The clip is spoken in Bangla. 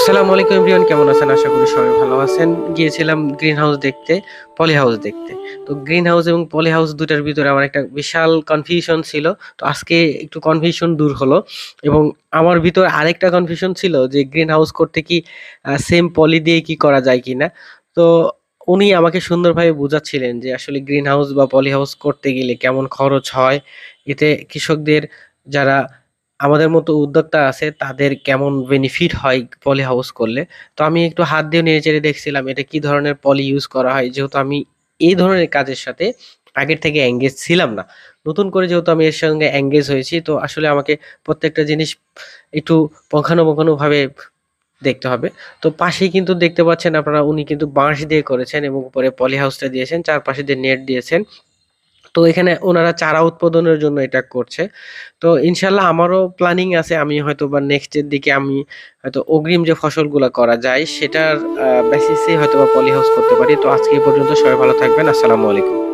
আসসালামু আলাইকুম এভরিওয়ান, কেমন আছেন? আশা করি সবাই ভালো আছেন। গিয়েছিলাম গ্রিন হাউস দেখতে পলি হাউস দেখতে। তো গ্রিন হাউস এবং পলি হাউস দুটার ভিতরে আমার একটা বিশাল কনফিউশন ছিল। তো আজকে একটু কনফিউশন দূর হলো এবং আমার ভিতর আরেকটা কনফিউশন ছিল যে গ্রিন হাউস করতে কি সেম পলি দিয়ে কি করা যায় কিনা। তো উনি আমাকে সুন্দরভাবে বোঝাচ্ছিলেন যে আসলে গ্রিন হাউস বা পলি হাউস করতে গেলে কেমন খরচ হয়। এতে কৃষকদের যারা আমাদের মতো উদ্যোক্তা আছে, তাদের কেমন বেনিফিট হয় পলি হাউস করলে? তো আমি একটু হাত দিয়ে নেড়ে চেড়ে দেখছিলাম এটা কি ধরনের পলি ইউজ করা হয়, যেহেতু আমি এই ধরনের কাজের সাথে আগের থেকে এঙ্গেজ ছিলাম না। নতুন করে যেহেতু আমি এর সঙ্গে এঙ্গেজ হয়েছি, তো আসলে আমাকে প্রত্যেকটা জিনিস একটু পঙ্খানুপুঙ্খানু ভাবে দেখতে হবে। তো পাশেই কিন্তু দেখতে পাচ্ছেন আপনারা, উনি কিন্তু বাঁশ দিয়ে করেছেন এবং উপরে পলি হাউসটা দিয়েছেন, চারপাশে দিয়ে নেট দিয়েছেন তো এখানে ওনারা চারা উৎপাদনের জন্য এটা করছে। তো ইনশাল্লাহ আমারও প্ল্যানিং আছে, আমি হয়তো বা নেক্সটের দিকে আমি হয়তো অগ্রিম যে ফসলগুলো করা যায়, সেটার বেসিসে হয়তো বা পলিহাউস করতে পারি। তো আজকে পর্যন্ত সবাই ভালো থাকবেন, আসসালামু আলাইকুম।